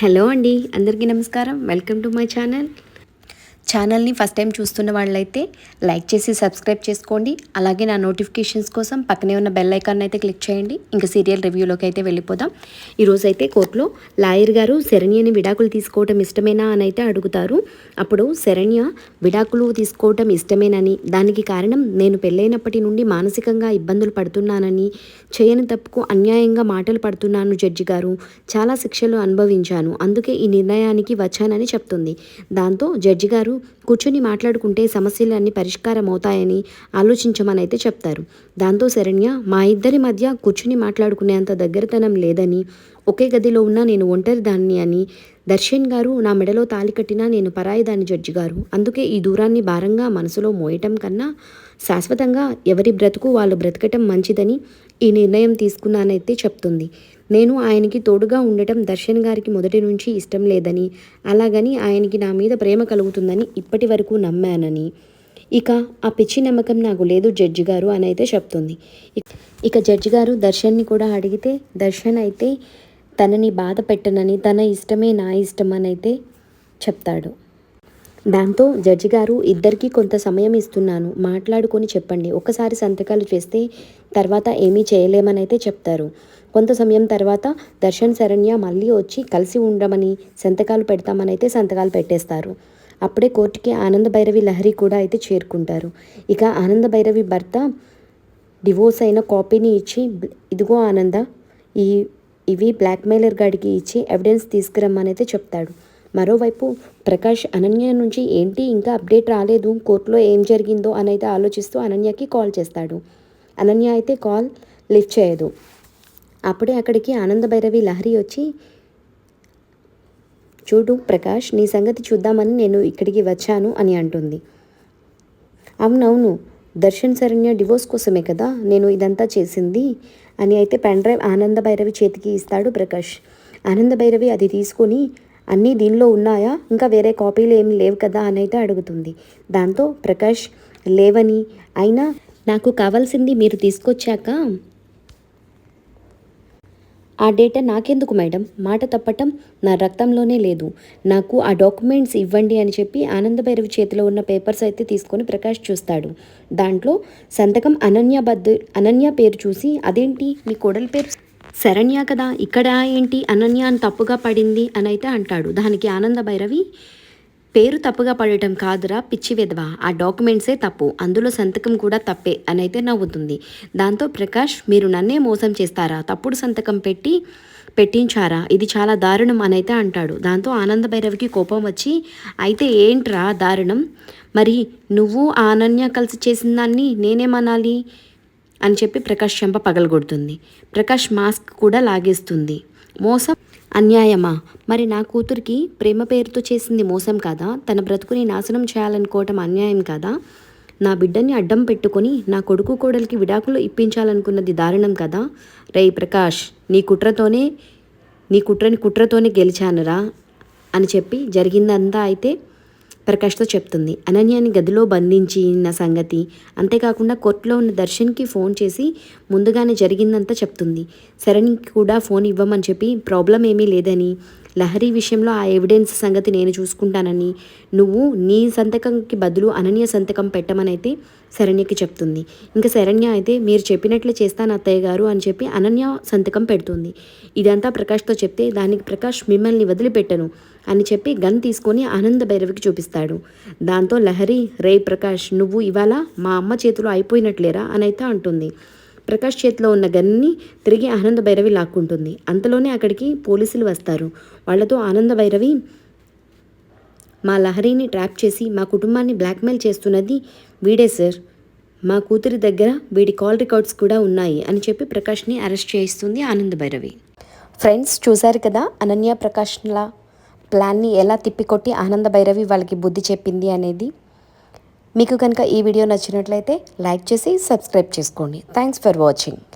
Hello అండి అందరికీ నమస్కారం. Welcome to my channel. ఛానల్ని ఫస్ట్ టైం చూస్తున్న వాళ్ళైతే లైక్ చేసి సబ్స్క్రైబ్ చేసుకోండి. అలాగే నా నోటిఫికేషన్స్ కోసం పక్కనే ఉన్న బెల్ ఐకాన్ అయితే క్లిక్ చేయండి. ఇంకా సీరియల్ రివ్యూలోకి అయితే వెళ్ళిపోదాం. ఈరోజైతే కోర్టులో లాయర్ గారు శరణ్యని విడాకులు తీసుకోవటం ఇష్టమేనా అని అయితే అడుగుతారు. అప్పుడు శరణ్య విడాకులు తీసుకోవటం ఇష్టమేనని. దానికి కారణం నేను పెళ్ళైనప్పటి నుండి మానసికంగా ఇబ్బందులు పడుతున్నానని చేయని తప్పుకు అన్యాయంగా మాటలు పడుతున్నాను జడ్జి గారు. చాలా శిక్షలు అనుభవించాను. అందుకే ఈ నిర్ణయానికి వచ్చానని చెప్తుంది. దాంతో జడ్జి గారు కూర్చొని మాట్లాడుకుంటే సమస్యలు అన్ని పరిష్కారం అవుతాయని ఆలోచించమని అయితే చెప్తారు. దాంతో శరణ్య మా ఇద్దరి మధ్య కూర్చుని మాట్లాడుకునేంత దగ్గరతనం లేదని ఒకే గదిలో ఉన్న నేను ఒంటరి దాన్ని అని దర్శన్ గారు నా మెడలో తాలి కట్టినా నేను పరాయి దాని జడ్జి గారు. అందుకే ఈ దూరాన్ని భారంగా మనసులో మోయటం కన్నా శాశ్వతంగా ఎవరి బ్రతుకు వాళ్ళు బ్రతకటం మంచిదని ఈ నిర్ణయం తీసుకున్నానైతే చెప్తుంది. నేను ఆయనకి తోడుగా ఉండటం దర్శన్ గారికి మొదటి నుంచి ఇష్టం లేదని అలాగని ఆయనకి నా మీద ప్రేమ కలుగుతుందని ఇప్పటి వరకు నమ్మానని. ఇక ఆ పిచ్చి నమ్మకం నాకు లేదు జడ్జి గారు అని అయితే చెప్తుంది. ఇక- జడ్జి గారు దర్శన్ని కూడా అడిగితే దర్శన్ అయితే తనని బాధ పెట్టనని తన ఇష్టమే నా ఇష్టం అని అయితే చెప్తాడు. దాంతో జడ్జి గారు ఇద్దరికీ కొంత సమయం ఇస్తున్నాను మాట్లాడుకొని చెప్పండి ఒకసారి సంతకాలు చేస్తే తర్వాత ఏమీ చేయలేమని అయితే చెప్తారు. కొంత సమయం తర్వాత దర్శన్ శరణ్య మళ్ళీ వచ్చి కలిసి ఉండమని సంతకాలు పెడతామని అయితే సంతకాలు పెట్టేస్తారు. అప్పుడే కోర్టుకి ఆనంద భైరవి లహరి కూడా అయితే చేరుకుంటారు. ఇక ఆనంద భైరవి భర్త డివోర్స్ అయిన కాపీని ఇచ్చి ఇదిగో ఆనంద ఈ ఇవి బ్లాక్మెయిలర్ గాడికి ఇచ్చి ఎవిడెన్స్ తీసుకురమ్మని అయితే చెప్తాడు. మరోవైపు ప్రకాష్ అనన్య నుంచి ఏంటి ఇంకా అప్డేట్ రాలేదు కోర్టులో ఏం జరిగిందో అని అయితే ఆలోచిస్తూ అనన్యకి కాల్ చేస్తాడు. అనన్య అయితే కాల్ లిఫ్ట్ చేయదు. అప్పుడే అక్కడికి ఆనంద భైరవి లహరి వచ్చి చూడు ప్రకాష్ నీ సంగతి చూద్దామని నేను ఇక్కడికి వచ్చాను అని అంటుంది. అవునవును దర్శన్ శరణ్య డివోర్స్ కోసమే కదా నేను ఇదంతా చేసింది అని అయితే పెన్ డ్రైవ్ ఆనంద భైరవి చేతికి ఇస్తాడు ప్రకాష్. ఆనంద భైరవి అది తీసుకొని అన్నీ దీనిలో ఉన్నాయా? ఇంకా వేరే కాపీలు ఏమి లేవు కదా అని అయితే అడుగుతుంది. దాంతో ప్రకాష్ లేవని అయినా నాకు కావాల్సింది మీరు తీసుకొచ్చాక ఆ డేటా నాకెందుకు మేడం? మాట తప్పటం నా రక్తంలోనే లేదు. నాకు ఆ డాక్యుమెంట్స్ ఇవ్వండి అని చెప్పి ఆనందభైరవి చేతిలో ఉన్న పేపర్స్ అయితే తీసుకొని ప్రకాష్ చూస్తాడు. దాంట్లో సంతకం అనన్య బద్దు అనన్య పేరు చూసి అదేంటి? మీ కోడలి పేరు? శరణ్య కదా ఇక్కడ ఏంటి? అనన్య అని తప్పుగా పడింది అని అయితే అంటాడు. దానికి ఆనంద భైరవి పేరు తప్పుగా పడటం కాదురా పిచ్చి విధవ. ఆ డాక్యుమెంట్సే తప్పు. అందులో సంతకం కూడా తప్పే అని అయితే నవ్వుతుంది. దాంతో ప్రకాష్ మీరు నన్నే మోసం చేస్తారా? తప్పుడు సంతకం పెట్టి పెట్టించారా? ఇది చాలా దారుణం అని అయితే అంటాడు. దాంతో ఆనంద భైరవికి కోపం వచ్చి అయితే ఏంట్రా దారుణం? మరి నువ్వు ఆ అనన్య కలిసి చేసిన దాన్ని నేనేమనాలి అని చెప్పి ప్రకాష్ చెంప పగలగొడుతుంది. ప్రకాష్ మాస్క్ కూడా లాగేస్తుంది. మోసం అన్యాయమా? మరి నా కూతురికి ప్రేమ పేరుతో చేసింది మోసం కాదా? తన బ్రతుకుని నాశనం చేయాలనుకోవటం అన్యాయం కాదా? నా బిడ్డని అడ్డం పెట్టుకొని నా కొడుకు కోడలికి విడాకులు ఇప్పించాలనుకున్నది దారుణం కదా? రే ప్రకాష్ నీ కుట్రతోనే నీ కుట్రని కుట్రతోనే గెలిచానురా అని చెప్పి జరిగిందంతా అయితే ప్రకాష్తో చెప్తుంది. అనన్యని గదిలో బంధించిన సంగతి అంతేకాకుండా కోర్టులో ఉన్న దర్శన్కి ఫోన్ చేసి ముందుగానే జరిగిందంతా చెప్తుంది. శరణ్కి కూడా ఫోన్ ఇవ్వమని చెప్పి ప్రాబ్లం ఏమీ లేదని లహరి విషయంలో ఆ ఎవిడెన్స్ సంగతి నేను చూసుకుంటానని నువ్వు నీ సంతకంకి బదులు అనన్య సంతకం పెట్టమనైతే శరణ్యకి చెప్తుంది. ఇంకా శరణ్య అయితే మీరు చెప్పినట్లే చేస్తాను అత్తయ్య గారు అని చెప్పి అనన్య సంతకం పెడుతుంది. ఇదంతా ప్రకాష్తో చెప్తే దానికి ప్రకాష్ మిమ్మల్ని వదిలిపెట్టను అని చెప్పి గన్ తీసుకొని ఆనంద భైరవికి చూపిస్తాడు. దాంతో లహరి రే ప్రకాష్ నువ్వు ఇవాళ మా అమ్మ చేతిలో అయిపోయినట్లేరా? అని అయితే అంటుంది. ప్రకాష్ చేతిలో ఉన్న గన్ని తిరిగి ఆనంద భైరవి లాక్కుంటుంది. అంతలోనే అక్కడికి పోలీసులు వస్తారు. వాళ్ళతో ఆనంద భైరవి మా లహరిని ట్రాప్ చేసి మా కుటుంబాన్ని బ్లాక్మెయిల్ చేస్తున్నది వీడే సార్. మా కూతురి దగ్గర వీడి కాల్ రికార్డ్స్ కూడా ఉన్నాయి అని చెప్పి ప్రకాష్ని అరెస్ట్ చేయిస్తుంది ఆనంద భైరవి. ఫ్రెండ్స్ చూశారు కదా అనన్య ప్రకాష్ల ప్లాన్ని ఎలా తిప్పికొట్టి ఆనంద భైరవి వాళ్ళకి బుద్ధి చెప్పింది అనేది? మీకు కనుక ఈ వీడియో నచ్చినట్లయితే లైక్ చేసి సబ్స్క్రైబ్ చేసుకోండి. Thanks for watching